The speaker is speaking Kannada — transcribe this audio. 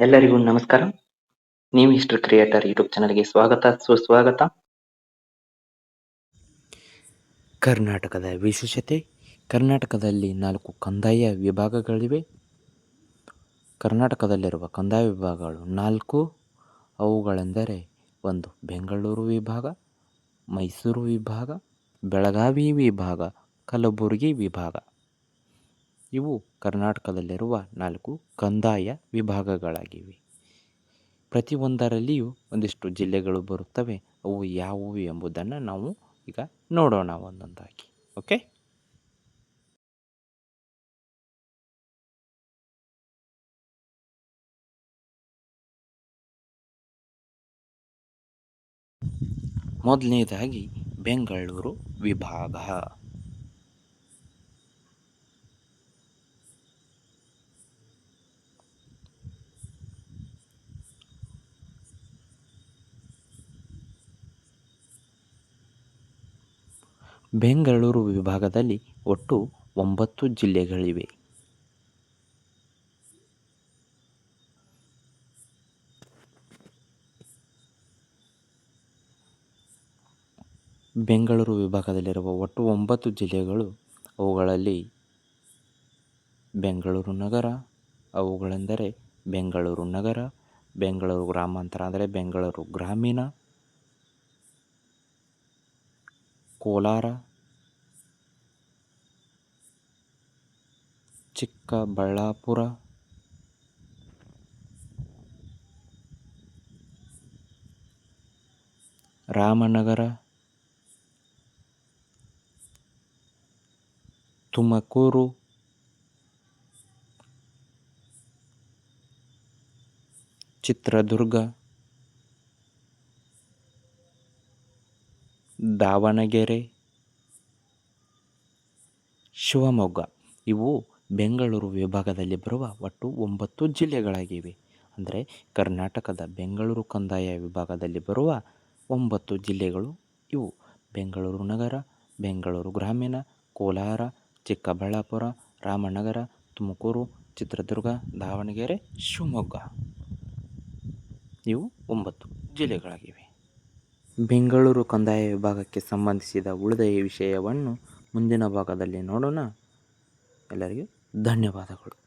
ಎಲ್ಲರಿಗೂ ನಮಸ್ಕಾರ. ನೀವು ಹಿಸ್ಟ್ರಿ ಕ್ರಿಯೇಟರ್ ಯೂಟ್ಯೂಬ್ ಚಾನಲ್ಗೆ ಸ್ವಾಗತ, ಸುಸ್ವಾಗತ. ಕರ್ನಾಟಕದ ವಿಶೇಷತೆ, ಕರ್ನಾಟಕದಲ್ಲಿ ನಾಲ್ಕು ಕಂದಾಯ ವಿಭಾಗಗಳಿವೆ. ಕರ್ನಾಟಕದಲ್ಲಿರುವ ಕಂದಾಯ ವಿಭಾಗಗಳು ನಾಲ್ಕು. ಅವುಗಳೆಂದರೆ ಒಂದು ಬೆಂಗಳೂರು ವಿಭಾಗ, ಮೈಸೂರು ವಿಭಾಗ, ಬೆಳಗಾವಿ ವಿಭಾಗ, ಕಲಬುರಗಿ ವಿಭಾಗ. ಇವು ಕರ್ನಾಟಕದಲ್ಲಿರುವ ನಾಲ್ಕು ಕಂದಾಯ ವಿಭಾಗಗಳಾಗಿವೆ. ಪ್ರತಿಯೊಂದರಲ್ಲಿಯೂ ಒಂದಿಷ್ಟು ಜಿಲ್ಲೆಗಳು ಬರುತ್ತವೆ. ಅವು ಯಾವುವು ಎಂಬುದನ್ನು ನಾವು ಈಗ ನೋಡೋಣ ಒಂದೊಂದಾಗಿ. ಓಕೆ? ಮೊದಲನೇದಾಗಿ ಬೆಂಗಳೂರು ವಿಭಾಗ. ಬೆಂಗಳೂರು ವಿಭಾಗದಲ್ಲಿ ಒಟ್ಟು ಒಂಬತ್ತು ಜಿಲ್ಲೆಗಳಿವೆ. ಬೆಂಗಳೂರು ವಿಭಾಗದಲ್ಲಿರುವ ಒಟ್ಟು ಒಂಬತ್ತು ಜಿಲ್ಲೆಗಳು ಅವುಗಳಲ್ಲಿ ಬೆಂಗಳೂರು ನಗರ, ಅವುಗಳೆಂದರೆ ಬೆಂಗಳೂರು ನಗರ, ಬೆಂಗಳೂರು ಗ್ರಾಮಾಂತರ ಅಂದರೆ ಬೆಂಗಳೂರು ಗ್ರಾಮೀಣ ಕೋಲಾರ ಚಿಕ್ಕಬಳ್ಳಾಪುರ ರಾಮನಗರ ತುಮಕೂರು ಚಿತ್ರದುರ್ಗ. ದಾವಣಗೆರೆ, ಶಿವಮೊಗ್ಗ. ಇವು ಬೆಂಗಳೂರು ವಿಭಾಗದಲ್ಲಿ ಬರುವ ಒಟ್ಟು ಒಂಬತ್ತು ಜಿಲ್ಲೆಗಳಾಗಿವೆ. ಅಂದರೆ ಕರ್ನಾಟಕದ ಬೆಂಗಳೂರು ಕಂದಾಯ ವಿಭಾಗದಲ್ಲಿ ಬರುವ ಒಂಬತ್ತು ಜಿಲ್ಲೆಗಳು ಇವು. ಬೆಂಗಳೂರು ನಗರ, ಬೆಂಗಳೂರು ಗ್ರಾಮೀಣ, ಕೋಲಾರ, ಚಿಕ್ಕಬಳ್ಳಾಪುರ, ರಾಮನಗರ, ತುಮಕೂರು, ಚಿತ್ರದುರ್ಗ, ದಾವಣಗೆರೆ, ಶಿವಮೊಗ್ಗ. ಇವು ಒಂಬತ್ತು ಜಿಲ್ಲೆಗಳಾಗಿವೆ. ಬೆಂಗಳೂರು ಕಂದಾಯ ವಿಭಾಗಕ್ಕೆ ಸಂಬಂಧಿಸಿದ ಉಳಿದ ವಿಷಯವನ್ನು ಮುಂದಿನ ಭಾಗದಲ್ಲಿ ನೋಡೋಣ. ಎಲ್ಲರಿಗೂ ಧನ್ಯವಾದಗಳು.